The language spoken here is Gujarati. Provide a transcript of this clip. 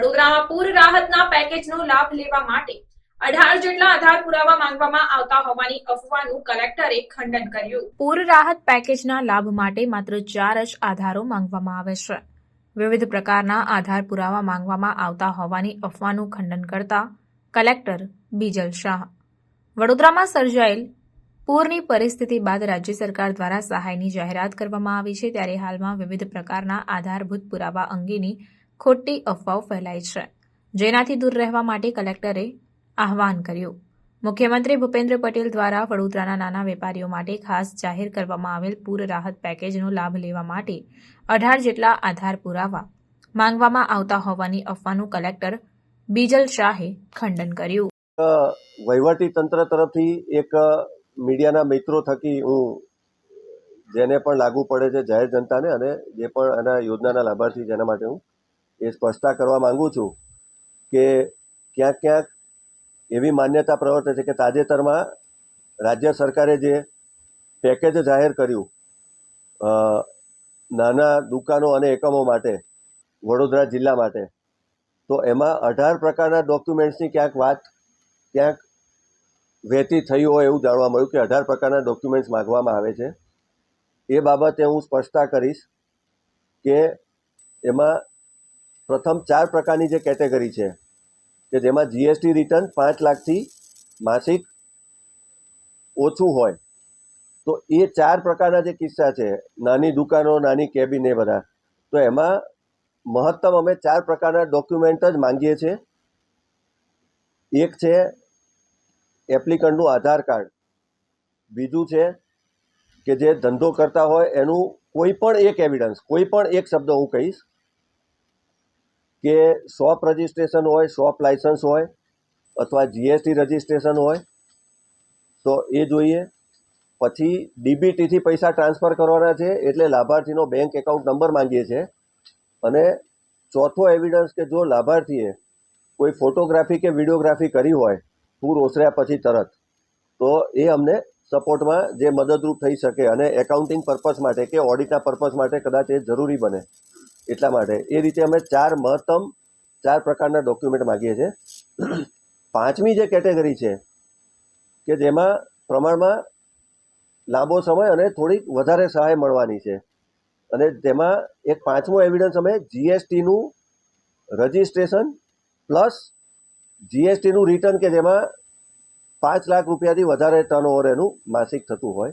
વડોદરામાં પૂર રાહતના પેકેજનો લાભ લેવા માટે અઢાર જેટલા આધાર પુરાવા માંગવામાં આવતા હોવાની અફવાનું કલેક્ટરે ખંડન કર્યું. પૂર રાહત પેકેજના લાભ માટે માત્ર ચાર જ આધારો માંગવામાં આવે છે. વિવિધ પ્રકારના આધાર પુરાવા માંગવામાં આવતા હોવાની અફવાનું ખંડન કરતા કલેક્ટર બીજલ શાહ. વડોદરામાં સર્જાયેલ પૂરની પરિસ્થિતિ બાદ રાજ્ય સરકાર દ્વારા સહાયની જાહેરાત કરવામાં આવી છે. ત્યારે હાલમાં વિવિધ પ્રકારના આધારભૂત પુરાવા અંગેની ખોટી અફવાઓ ફેલાય છે. જેનાથી દૂર રહેવા માટે કલેક્ટરે આહવાન કર્યું. મુખ્યમંત્રી ભૂપેન્દ્ર પટેલ દ્વારા વડોદરાના નાના વેપારીઓ માટે ખાસ જાહેર કરવામાં આવેલ પૂર રાહત પેકેજનો લાભ લેવા માટે અઢાર જેટલા આધાર પુરાવા માંગવામાં આવતા હોવાની અફવાનું કલેક્ટર બીજલ શાહે ખંડન કર્યું. વહીવટી તંત્ર તરફથી એક મીડિયાના મિત્રો થકી હું જેને પણ લાગુ પડે છે જાહેર જનતાને અને જે પણ એના યોજનાના લાભાર્થી જેના માટે હું એ સ્પષ્ટતા કરવા માંગુ છું કે ક્યાંક ક્યાંક એવી માન્યતા પ્રવર્તે છે કે તાજેતરમાં રાજ્ય સરકારે જે પેકેજ જાહેર કર્યું નાના દુકાનો અને એકમો માટે, વડોદરા જિલ્લા માટે, તો એમાં અઢાર પ્રકારના ડોક્યુમેન્ટ્સની ક્યાંક વાત, ક્યાંક વહેતી થઈ હોય એવું જાણવા મળ્યું કે અઢાર પ્રકારના ડોક્યુમેન્ટ્સ માગવામાં આવે છે. એ બાબતે હું સ્પષ્ટતા કરીશ કે એમાં પ્રથમ ચાર પ્રકારની જે કેટેગરી છે, કે જેમાં જીએસટી રિટર્ન પાંચ લાખથી માસિક ઓછું હોય, તો એ ચાર પ્રકારના જે કિસ્સા છે, નાની દુકાનો, નાની કેબિન એ બધા, તો એમાં મહત્તમ અમે ચાર પ્રકારના ડોક્યુમેન્ટ જ માંગીએ છીએ. એક છે એપ્લિકન્ટનું આધાર કાર્ડ, બીજું છે કે જે ધંધો કરતા હોય એનું કોઈ પણ એક એવિડન્સ કોઈ પણ એક શબ્દ હું કહીશ કે શોપ રજિસ્ટ્રેશન હોય, શોપ લાયસન્સ હોય અથવા જીએસટી રજિસ્ટ્રેશન હોય, તો એ જોઈએ. પછી ડીબીટીથી પૈસા ટ્રાન્સફર કરવાના છે એટલે લાભાર્થીનો બેંક એકાઉન્ટ નંબર માંગીએ છીએ અને ચોથો એવિડન્સ કે જો લાભાર્થીએ કોઈ ફોટોગ્રાફી કે વિડીયોગ્રાફી કરી હોય, પૂર ઓસર્યા પછી તરત, તો એ અમને સપોર્ટમાં જે મદદરૂપ થઈ શકે અને એકાઉન્ટિંગ પર્પઝ માટે કે ઓડિટના પર્પઝ માટે કદાચ એ જરૂરી બને. એટલા માટે. એ રીતે અમે ચાર મહત્તમ, ચાર પ્રકારના ડોક્યુમેન્ટ માગીએ છીએ. પાંચમી જે કેટેગરી છે, કે જેમાં પ્રમાણમાં લાંબો સમય અને થોડીક વધારે સહાય મળવાની છે. અને તેમાં એક પાંચમો એવિડન્સ અમે જીએસટીનું રજિસ્ટ્રેશન પ્લસ જીએસટીનું રિટર્ન કે જેમાં પાંચ લાખ રૂપિયાથી વધારે ટર્નઓવર એનું માસિક થતું હોય.